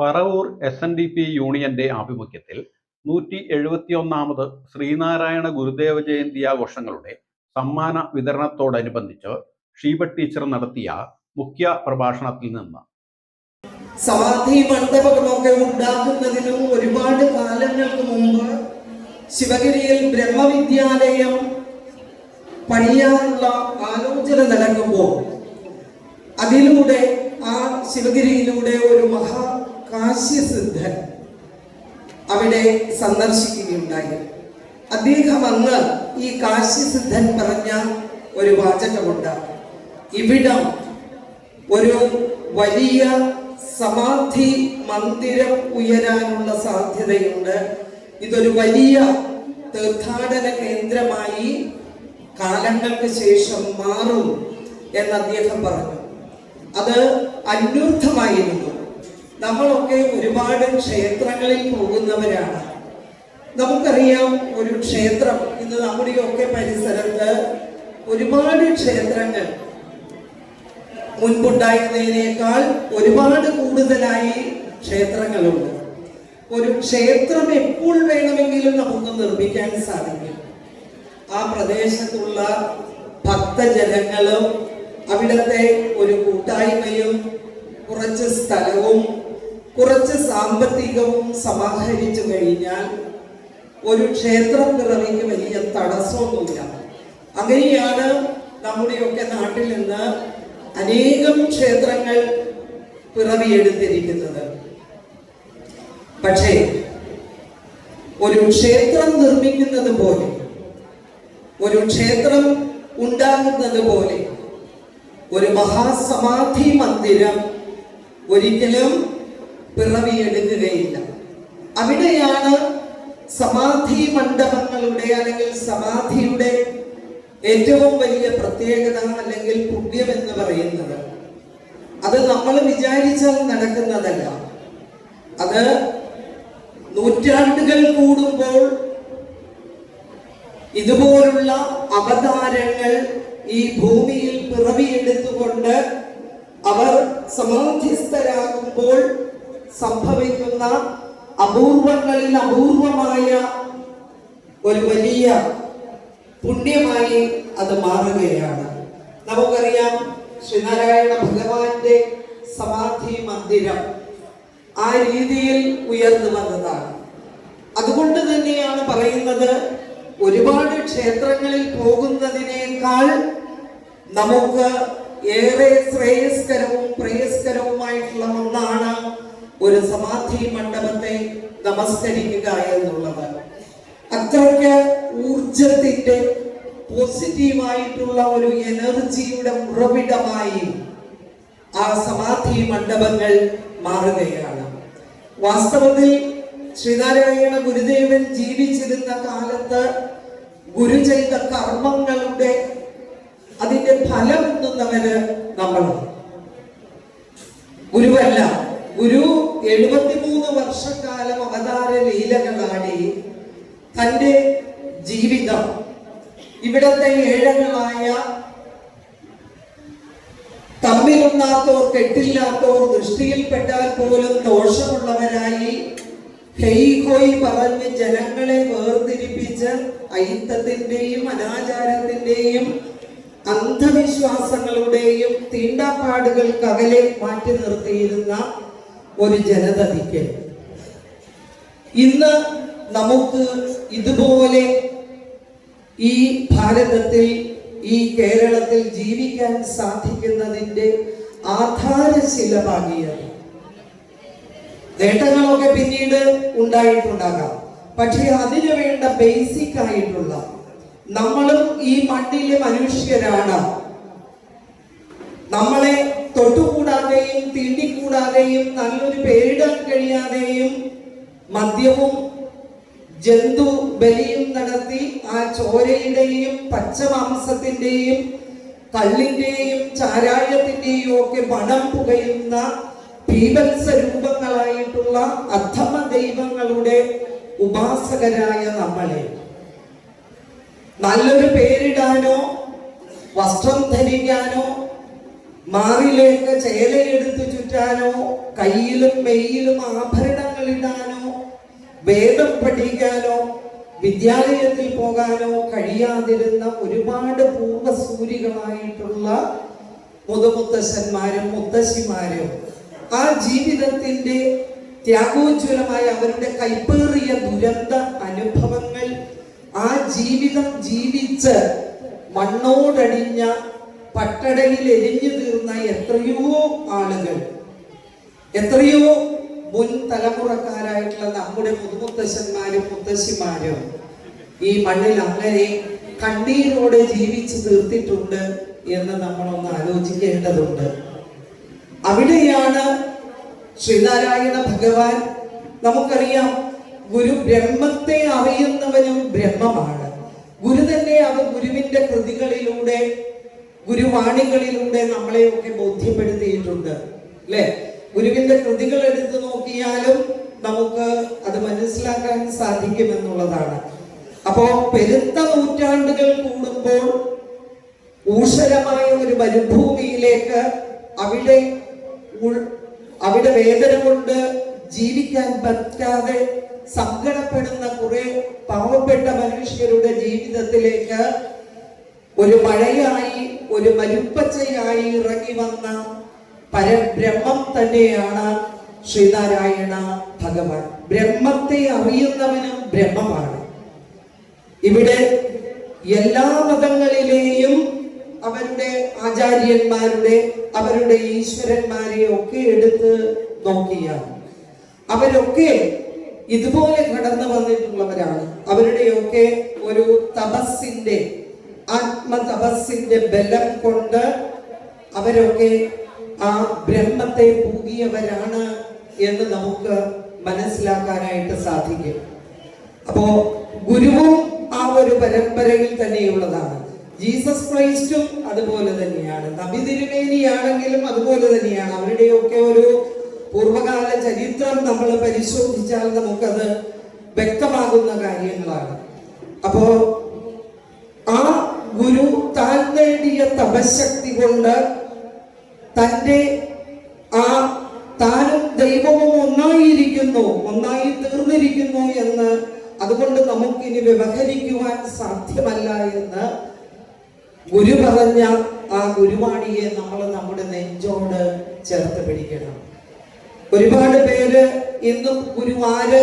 Paravur S N D P യൂണിയന്റെ ആഭിമുഖ്യത്തിൽ നൂറ്റി എഴുപത്തിയൊന്നാമത് ശ്രീനാരായണ ഗുരുദേവ ജയന്തി ആഘോഷങ്ങളുടെ സമ്മാന വിതരണത്തോടനുബന്ധിച്ച് ഷീബ ടീച്ചർ നടത്തിയ മുഖ്യ പ്രഭാഷണത്തിൽ നിന്ന്. സമാധി മണ്ഡപമൊക്കെ ഉണ്ടാക്കുന്നതിനും ഒരുപാട് കാലങ്ങൾക്ക് മുമ്പ് ശിവഗിരിയിൽ ബ്രഹ്മവിദ്യാലയം പണിയാനുള്ള ആലോചന നടക്കുമ്പോൾ അതിലൂടെ ആ ശിവഗിരിയിലൂടെ ഒരു മഹാ കാശ്യസിദ്ധൻ അവിടെ സന്ദർശിക്കുകയുണ്ടായി. അദ്ദേഹം അന്ന് ഈ കാശ്യസിദ്ധൻ പറഞ്ഞ ഒരു വാചകമുണ്ട്. ഇവിടം ഒരു വലിയ സമാധി മന്ദിരം ഉയരാനുള്ള സാധ്യതയുണ്ട്. ഇതൊരു വലിയ തീർത്ഥാടന കേന്ദ്രമായി കാലങ്ങൾക്ക് ശേഷം മാറും എന്ന് അദ്ദേഹം പറഞ്ഞു. അത് അന്വർത്ഥമായിരുന്നു. നമ്മളൊക്കെ ഒരുപാട് ക്ഷേത്രങ്ങളിൽ പോകുന്നവരാണ്. നമുക്കറിയാം ഒരു ക്ഷേത്രം ഇന്ന് നമ്മുടെയൊക്കെ പരിസരത്ത് ഒരുപാട് ക്ഷേത്രങ്ങൾ. മുൻപുണ്ടായിരുന്നതിനേക്കാൾ ഒരുപാട് കൂടുതലായി ക്ഷേത്രങ്ങളുണ്ട്. ഒരു ക്ഷേത്രം എപ്പോൾ വേണമെങ്കിലും നമുക്ക് നിർമ്മിക്കാൻ സാധിക്കും. ആ പ്രദേശത്തുള്ള ഭക്തജനങ്ങളും അവിടുത്തെ ഒരു കൂട്ടായ്മയും കുറച്ച് സ്ഥലവും കുറച്ച് സാമ്പത്തികവും സമാഹരിച്ചു കഴിഞ്ഞാൽ ഒരു ക്ഷേത്രം പിറവിക്ക് വലിയ തടസ്സമൊന്നുമില്ല. അങ്ങനെയാണ് നമ്മുടെയൊക്കെ നാട്ടിൽ നിന്ന് അനേകം ക്ഷേത്രങ്ങൾ പിറവിയെടുത്തിരിക്കുന്നത്. പക്ഷേ ഒരു ക്ഷേത്രം നിർമ്മിക്കുന്നത് പോലെ ഒരു ക്ഷേത്രം ഉണ്ടാകുന്നത് പോലെ ഒരു മഹാസമാധി മന്ദിരം ഒരിക്കലും പിറവിയെടുക്കുകയില്ല. അവിടെയാണ് സമാധി മണ്ഡപങ്ങളുടെ അല്ലെങ്കിൽ സമാധിയുടെ ഏറ്റവും വലിയ പ്രത്യേകത അല്ലെങ്കിൽ പുണ്യം എന്ന് പറയുന്നത്. അത് നമ്മൾ വിചാരിച്ചാൽ നടക്കുന്നതല്ല. അത് നൂറ്റാണ്ടുകൾ കൂടുമ്പോൾ ഇതുപോലുള്ള അവതാരങ്ങൾ ഈ ഭൂമിയിൽ പിറവിയെടുത്തുകൊണ്ട് അവർ സമാധിസ്ഥരാകുമ്പോൾ സംഭവിക്കുന്ന അപൂർവങ്ങളിൽ അപൂർവമായ ഒരു വലിയ പുണ്യമായി അത് മാറുകയാണ്. നമുക്കറിയാം ശ്രീനാരായണ ഭഗവാന്റെ സമാധി മന്ദിരം ആ രീതിയിൽ ഉയർന്നു വന്നതാണ്. അതുകൊണ്ട് തന്നെയാണ് പറയുന്നത് ഒരുപാട് ക്ഷേത്രങ്ങളിൽ പോകുന്നതിനേക്കാൾ നമുക്ക് ഏറെ ശ്രേയസ്കരവും പ്രേയസ്കരവുമായിട്ടുള്ള ഒന്നാണ് ഒരു സമാധി മണ്ഡപത്തെ നമസ്കരിക്കുക എന്നുള്ളത്. അത്രയ്ക്ക് ഊർജത്തിന്റെ പോസിറ്റീവായിട്ടുള്ള ഒരു എനർജിയുടെ ഉറവിടമായി ആ സമാധി മണ്ഡപങ്ങൾ മാറുകയാണ്. വാസ്തവത്തിൽ ശ്രീനാരായണ ഗുരുദേവൻ ജീവിച്ചിരുന്ന കാലത്ത് ഗുരു ചെയ്ത കർമ്മങ്ങളുടെ അതിന്റെ ഫലം ഉണ്ണുന്നവര് നമ്മളാണ്. ഗുരുവല്ല. ഗുരു എഴുപത്തിമൂന്ന് വർഷക്കാലം അവതാര ലീലകളാടി തന്റെ ജീവിതം. ഇവിടത്തെ ഏഴങ്ങളായ തമ്മിലുണ്ണാത്തോർ കെട്ടില്ലാത്തോർ ദൃഷ്ടിയിൽപ്പെട്ടാൽ പോലും ദോഷമുള്ളവരായി ഹെയ് ഹോയ് പറഞ്ഞ് ജനങ്ങളെ വേർതിരിപ്പിച്ച് അയിത്തത്തിന്റെയും അനാചാരത്തിന്റെയും അന്ധവിശ്വാസങ്ങളുടെയും തീണ്ടാപ്പാടുകൾക്ക് അകലെ മാറ്റി നിർത്തിയിരുന്ന ഒരു ജനതയ്ക്ക് ഇന്ന് നമുക്ക് ഇതുപോലെ ഈ ഭാരതത്തിൽ ഈ കേരളത്തിൽ ജീവിക്കാൻ സാധിക്കുന്നതിന്റെ ആധാരശിലമാകിയത് നേട്ടങ്ങളൊക്കെ പിന്നീട് ഉണ്ടായിട്ടുണ്ടാകാം. പക്ഷെ അതിനു വേണ്ട ബേസിക് ആയിട്ടുള്ള നമ്മളും ഈ മണ്ണിലെ മനുഷ്യരാണ്. നമ്മളെ തൊട്ടുകൂടാതെയും തീണ്ടിക്കൂടാതെയും നല്ലൊരു പേരിടാൻ കഴിയാതെയും മദ്യവും ജന്തു ബലിയും നടത്തി ആ ചോരയുടെയും പച്ചമാംസത്തിന്റെയും കല്ലിന്റെയും ചാരായത്തിന്റെയും ഒക്കെ പണം പുകയുന്ന ഭീവത്സ രൂപങ്ങളായിട്ടുള്ള അധമ ദൈവങ്ങളുടെ ഉപാസകരായ നമ്മളെ. നല്ലൊരു പേരിടാനോ വസ്ത്രം ധരിക്കാനോ മാറിലേക്ക് ചേലയെടുത്ത് ചുറ്റാനോ കയ്യിലും മെയ്യിലും ആഭരണങ്ങൾ ഇടാനോ വേദം പഠിക്കാനോ വിദ്യാലയത്തിൽ പോകാനോ കഴിയാതിരുന്ന ഒരുപാട് പൂർവസൂരികളായിട്ടുള്ള മുതുമുത്തശ്ശന്മാരും മുത്തശ്ശിമാരും ആ ജീവിതത്തിന്റെ ത്യാഗോജ്വലമായ അവരുടെ കൈപ്പേറിയ ദുരന്ത അനുഭവങ്ങൾ ആ ജീവിതം ജീവിച്ച് മണ്ണോടടിഞ്ഞ പട്ടടയിൽ എരിഞ്ഞു തീർന്ന എത്രയോ ആളുകൾ എത്രയോ മുൻ തലമുറക്കാരായിട്ടുള്ള നമ്മുടെ മുതുമുത്തശ്ശന്മാരും മുത്തശ്ശിമാരും ഈ മണ്ണിൽ അങ്ങനെ കണ്ണീരോടെ ജീവിച്ചു തീർത്തിട്ടുണ്ട് എന്ന് നമ്മളൊന്ന് ആലോചിക്കേണ്ടതുണ്ട്. അവിടെയാണ് ശ്രീനാരായണ ഭഗവാൻ നമുക്കറിയാം ഗുരു ബ്രഹ്മത്തെ അറിയുന്നവനും ബ്രഹ്മമാണ്. ഗുരു തന്നെ അവ ഗുരുവിന്റെ കൃതികളിലൂടെ ഗുരുവാണികളിലൂടെ നമ്മളെയൊക്കെ ബോധ്യപ്പെടുത്തിയിട്ടുണ്ട്. അല്ലെ? ഗുരുവിന്റെ കൃതികൾ എടുത്തു നോക്കിയാലും നമുക്ക് അത് മനസ്സിലാക്കാൻ സാധിക്കുമെന്നുള്ളതാണ്. അപ്പോ പെരുത്ത നൂറ്റാണ്ടുകൾ കൂടുമ്പോൾ ഊഷരമായ ഒരു മരുഭൂമിയിലേക്ക് അവിടെ അവിടെ വേദന കൊണ്ട് ജീവിക്കാൻ പറ്റാതെ സങ്കടപ്പെടുന്ന കുറെ പാവപ്പെട്ട മനുഷ്യരുടെ ജീവിതത്തിലേക്ക് ഒരു മഴയായി ഒരു മരുപ്പച്ചയായി ഇറങ്ങി വന്ന പരബ്രഹ്മം തന്നെയാണ് ശ്രീനാരായണ ഭഗവാൻ. ബ്രഹ്മത്തെ അറിയുന്നവനും ബ്രഹ്മമാണ്. ഇവിടെ എല്ലാ മതങ്ങളിലെയും അവരുടെ ആചാര്യന്മാരുടെ അവരുടെ ഈശ്വരന്മാരെ ഒക്കെ എടുത്ത് നോക്കിയാൽ അവരൊക്കെ ഇതുപോലെ കടന്നു വന്നിട്ടുള്ളവരാണ്. അവരുടെയൊക്കെ ഒരു തപസ്സിന്റെ ആത്മതപസ്സിന്റെ ബലം കൊണ്ട് അവരൊക്കെ ആ ബ്രഹ്മത്തെ പൂകിയവരാണ് എന്ന് നമുക്ക് മനസ്സിലാക്കാനായിട്ട് സാധിക്കും. അപ്പോ ഗുരുവും ആ ഒരു പരമ്പരയിൽ തന്നെയുള്ളതാണ്. ജീസസ് ക്രൈസ്റ്റും അതുപോലെ തന്നെയാണ്. നബി തിരുമേനിയാണെങ്കിലും അതുപോലെ തന്നെയാണ്. അവരുടെയൊക്കെ ഒരു പൂർവകാല ചരിത്രം നമ്മൾ പരിശോധിച്ചാൽ നമുക്കത് വ്യക്തമാകുന്ന കാര്യങ്ങളാണ്. അപ്പോ ആ ഗുരു നേടിയ തപശക്തി കൊണ്ട് തന്റെ ആ താനും ദൈവവും ഒന്നായിരിക്കുന്നു ഒന്നായി തീർന്നിരിക്കുന്നു എന്ന് അതുകൊണ്ട് നമുക്കിനി വ്യവഹരിക്കുവാൻ സാധ്യമല്ല എന്ന് ഗുരു പറഞ്ഞ ആ ഗുരുവാണിയെ നമ്മൾ നമ്മുടെ നെഞ്ചോട് ചേർത്ത് പിടിക്കണം. ഒരുപാട് പേര് ഇന്നും ഗുരുവാര്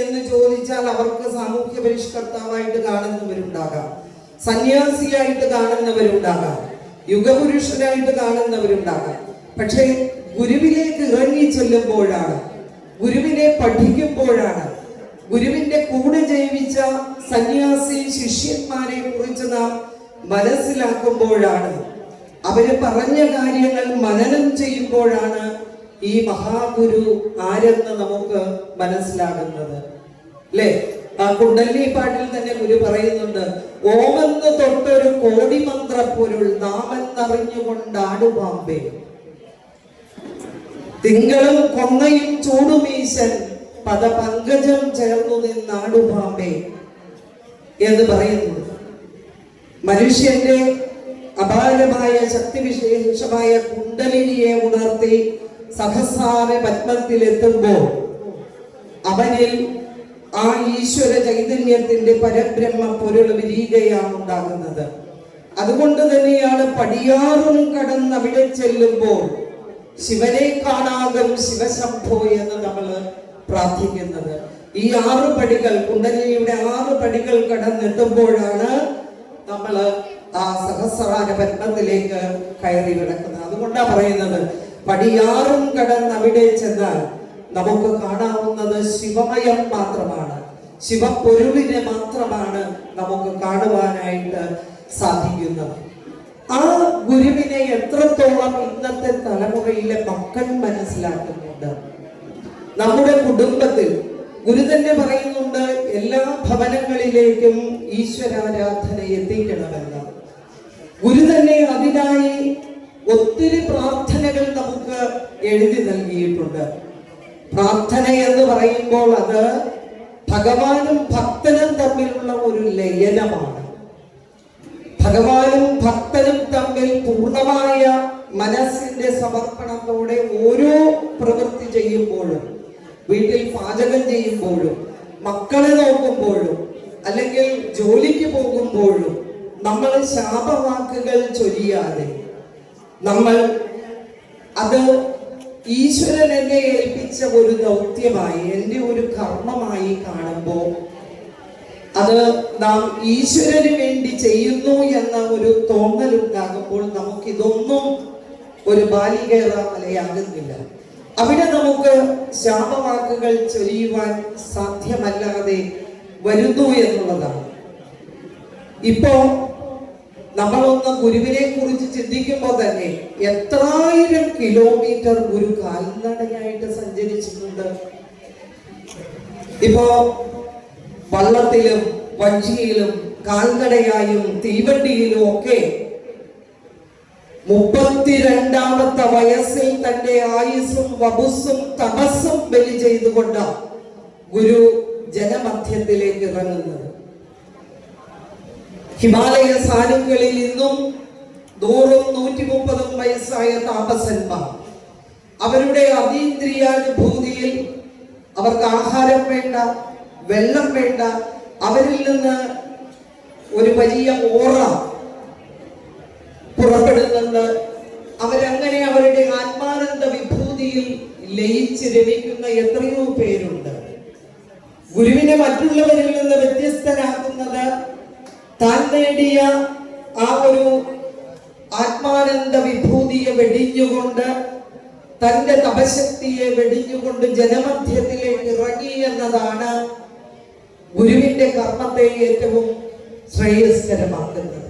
എന്ന് ചോദിച്ചാൽ അവർക്ക് സാമൂഹ്യ പരിഷ്കർത്താവായിട്ട് കാണുന്നവരുണ്ടാകാം. സന്യാസിയായിട്ട് കാണുന്നവരുണ്ടാകാം. യുഗപുരുഷനായിട്ട് കാണുന്നവരുണ്ടാകാം. പക്ഷേ ഗുരുവിലേക്ക് ഇറങ്ങി ചെല്ലുമ്പോഴാണ് ഗുരുവിനെ പഠിക്കുമ്പോഴാണ് ഗുരുവിന്റെ കൂടെ ജീവിച്ച സന്യാസി ശിഷ്യന്മാരെ കുറിച്ച് നാം മനസ്സിലാക്കുമ്പോഴാണ് അവർ പറഞ്ഞ കാര്യങ്ങൾ മനനം ചെയ്യുമ്പോഴാണ് ഈ മഹാഗുരു ആരെന്ന് നമുക്ക് മനസ്സിലാകുന്നത്. അല്ലേ? കുണ്ടല്ലി പാട്ടിൽ തന്നെ ഗുരു പറയുന്നുണ്ട് ഓമെന്ന് തൊട്ടൊരു കോടി മന്ത്ര പൊരുൾ നാമെന്നറിഞ്ഞുകൊണ്ടാടുപാമ്പേ തിങ്കളും കൊന്നയും ചൂടുമീശൻ പദപങ്കജം ചേർന്നു നിന്നാടുപാമ്പേ എന്ന് പറയുന്നു. മനുഷ്യന്റെ അപാരമായ ശക്തി വിശേഷമായ കുണ്ടലിനിയെ ഉണർത്തി സഹസ്രാര പത്മത്തിലെത്തുമ്പോൾ അവനിൽ ആ ഈശ്വര ചൈതന്യത്തിന്റെ പരബ്രഹ്മ പൊരുൾ വിരിയുകയാണ് ഉണ്ടാകുന്നത്. അതുകൊണ്ട് തന്നെയാണ് പടിയാറും കടന്ന് അവിടെ ചെല്ലുമ്പോൾ ശിവനെ കാണാകും ശിവശംഭോ എന്ന് നമ്മൾ പ്രാർത്ഥിക്കുന്നത്. ഈ ആറ് പടികൾ കുണ്ടലിനിയുടെ ആറ് പടികൾ കടന്നെത്തുമ്പോഴാണ് നമ്മൾ ആ സഹസ്രാര പത്മത്തിലേക്ക് കയറി കിടക്കുന്നത്. അതുകൊണ്ടാണ് പറയുന്നത് പടിയാറും കടന്ന് അവിടെ ചെന്നാൽ നമുക്ക് കാണാവുന്നത് ശിവമയം മാത്രമാണ്. ശിവപ്പൊരുവിനെ മാത്രമാണ് നമുക്ക് കാണുവാനായിട്ട് സാധിക്കുന്നത്. ആ ഗുരുവിനെ എത്രത്തോളം ഇന്നത്തെ തലമുറയിലെ മക്കൾ മനസ്സിലാക്കുന്നുണ്ട്. നമ്മുടെ കുടുംബത്തിൽ ഗുരു തന്നെ പറയുന്നുണ്ട് എല്ലാ ഭവനങ്ങളിലേക്കും ഈശ്വരാരാധന എത്തിക്കണമെന്ന്. ഗുരു തന്നെ അതിനായി ഒത്തിരി പ്രാർത്ഥനകൾ നമുക്ക് എഴുതി നൽകിയിട്ടുണ്ട്. പ്രാർത്ഥന എന്ന് പറയുമ്പോൾ അത് ഭഗവാനും ഭക്തനും തമ്മിലുള്ള ഒരു ലയനമാണ്. ഭഗവാനും ഭക്തനും തമ്മിൽ പൂർണമായ മനസ്സിന്റെ സമർപ്പണത്തോടെ ഓരോ പ്രവൃത്തി ചെയ്യുമ്പോഴും വീട്ടിൽ പാചകം ചെയ്യുമ്പോഴും മക്കളെ നോക്കുമ്പോഴും അല്ലെങ്കിൽ ജോലിക്ക് പോകുമ്പോഴും നമ്മൾ ശാപവാക്കുകൾ ചൊരിയാതെ നമ്മൾ അത് ഈശ്വരൻ എന്നെ ഏൽപ്പിച്ച ഒരു ദൗത്യമായി എന്റെ ഒരു കർമ്മമായി കാണുമ്പോൾ അത് നാം ഈശ്വരന് വേണ്ടി ചെയ്യുന്നു എന്ന ഒരു തോന്നൽ ഉണ്ടാകുമ്പോൾ നമുക്കിതൊന്നും ഒരു ബാലികേറ അലയാകുന്നില്ല അവിടെ നമുക്ക് ശാപവാക്കുകൾ ചൊരിയുവാൻ സാധ്യമല്ലാതെ വരുന്നു എന്നുള്ളതാണ്. ഇപ്പോ നമ്മളൊന്ന് ഗുരുവിനെ കുറിച്ച് ചിന്തിക്കുമ്പോൾ തന്നെ എത്രായിരം കിലോമീറ്റർ ഗുരു കാൽനടയായിട്ട് സഞ്ചരിച്ചിട്ടുണ്ട്? ഇപ്പോ വള്ളത്തിലും വഞ്ചിയിലും കാൽനടയായും തീവണ്ടിയിലും ഒക്കെ മുപ്പത്തിരണ്ടാമത്തെ വയസ്സിൽ തന്റെ ആയുസ്സും വപുസും തപസ്സും ബലി ചെയ്തുകൊണ്ട് ഗുരു ജനമധ്യത്തിലേക്ക് ഇറങ്ങുന്നത്. ഹിമാലയ സാനുകളിൽ നിന്നും നൂറും നൂറ്റി മുപ്പതും വയസ്സായ താപസന്മാർ അവരുടെ അതീന്ദ്രിയാനുഭൂതിയിൽ അവർക്ക് ആഹാരം വേണ്ട വെള്ളം വേണ്ട അവരിൽ നിന്ന് ഒരു വലിയ ഓറ പുറപ്പെടുന്നുണ്ട്. അവരങ്ങനെ അവരുടെ ആത്മാനന്ദ വിഭൂതിയിൽ ലയിച്ച് രമിക്കുന്ന എത്രയോ പേരുണ്ട്. ഗുരുവിനെ മറ്റുള്ളവരിൽ നിന്ന് വ്യത്യസ്തരാക്കുന്നത് താൻ നേടിയ ആ ഒരു ആത്മാനന്ദ വിഭൂതിയെ വെടിഞ്ഞുകൊണ്ട് തന്റെ തപശക്തിയെ വെടിഞ്ഞുകൊണ്ട് ജനമധ്യത്തിലേക്ക് ഇറങ്ങി എന്നതാണ് ഗുരുവിന്റെ കർമ്മത്തെ ഏറ്റവും ശ്രേയസ്കരമാക്കുന്നത്.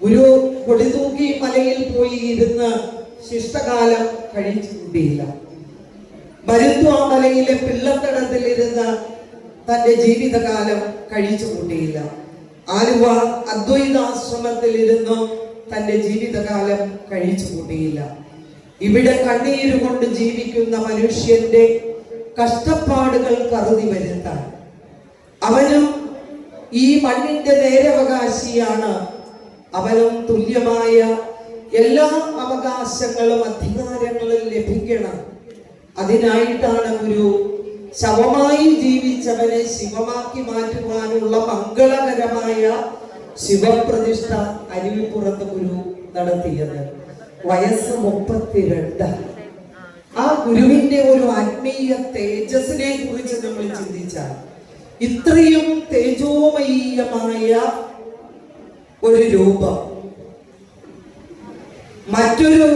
ഗുരു കൊടിതൂക്കി മലയിൽ പോയി ഇരുന്ന് ശിഷ്ടകാലം കഴിച്ചുകൂട്ടിയില്ല മരുത്വ മലയിലെ പിള്ളത്തടത്തിലിരുന്ന് തന്റെ ജീവിതകാലം കഴിച്ചു കൂട്ടിയില്ല ആലുവ അദ്വൈതാശ്രമത്തിൽ ഇരുന്ന് തന്റെ ജീവിതകാലം കഴിച്ചു കൂട്ടിയില്ല. ഇവിടെ കണ്ണീര് കൊണ്ട് ജീവിക്കുന്ന മനുഷ്യന്റെ കഷ്ടപ്പാടുകൾ കറുതി വരുത്താൻ അവനും ഈ മണ്ണിന്റെ നേരവകാശിയാണ്. അവനും തുല്യമായ എല്ലാ അവകാശങ്ങളും അധികാരങ്ങളും ലഭിക്കണം. അതിനായിട്ടാണ് ഗുരു ശവമായി ജീവിച്ചവനെ ശിവമാക്കി മാറ്റുവാനുള്ള മംഗളകരമായ ശിവപ്രതിഷ്ഠ അരുവിപ്പുറത്ത് ഗുരു നടത്തിയത്. വയസ്സ് മുപ്പത്തിരണ്ട്. ആ ഗുരുവിന്റെ ഒരു ആത്മീയ തേജസ്സിനെ കുറിച്ച് നമ്മൾ ചിന്തിച്ചാൽ ഇത്രയും തേജോമയീയമായ ഒരു രൂപം. മറ്റൊരു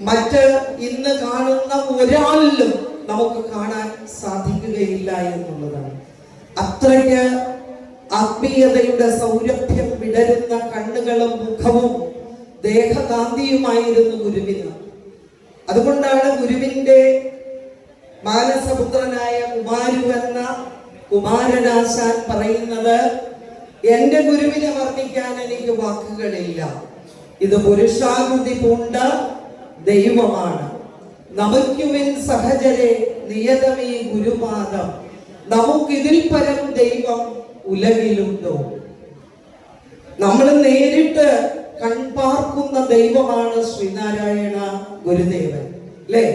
മറ്റ് ഇന്ന് കാണുന്ന ഒരാളിലും നമുക്ക് കാണാൻ സാധിക്കുകയില്ല എന്നുള്ളതാണ്. അത്രയ്ക്ക് ആത്മീയതയുടെ സൗരഭ്യം വിടരുന്ന കണ്ണുകളും മുഖവും ദേഹകാന്തിയുമായിരുന്നു ഗുരുവിന്. അതുകൊണ്ടാണ് ഗുരുവിന്റെ മാനസപുത്രനായ കുമാരു എന്ന കുമാരനാശാൻ പറയുന്നത് എന്റെ ഗുരുവിനെ വർണിക്കാൻ എനിക്ക് വാക്കുകളില്ല. ഇത് പുരുഷാകൃതി പൂണ്ട ദൈവമാണ്. നമിക്കുവിൻ സഹജരെ നിയതമേ ഗുരുപാദം. നമുക്കിതിൽ പരം ദൈവം ഉലകിലുണ്ടോ? നമ്മൾ നേരിട്ട് കൺപാർക്കുന്ന ദൈവമാണ് ശ്രീനാരായണ ഗുരുദേവൻ അല്ലേ?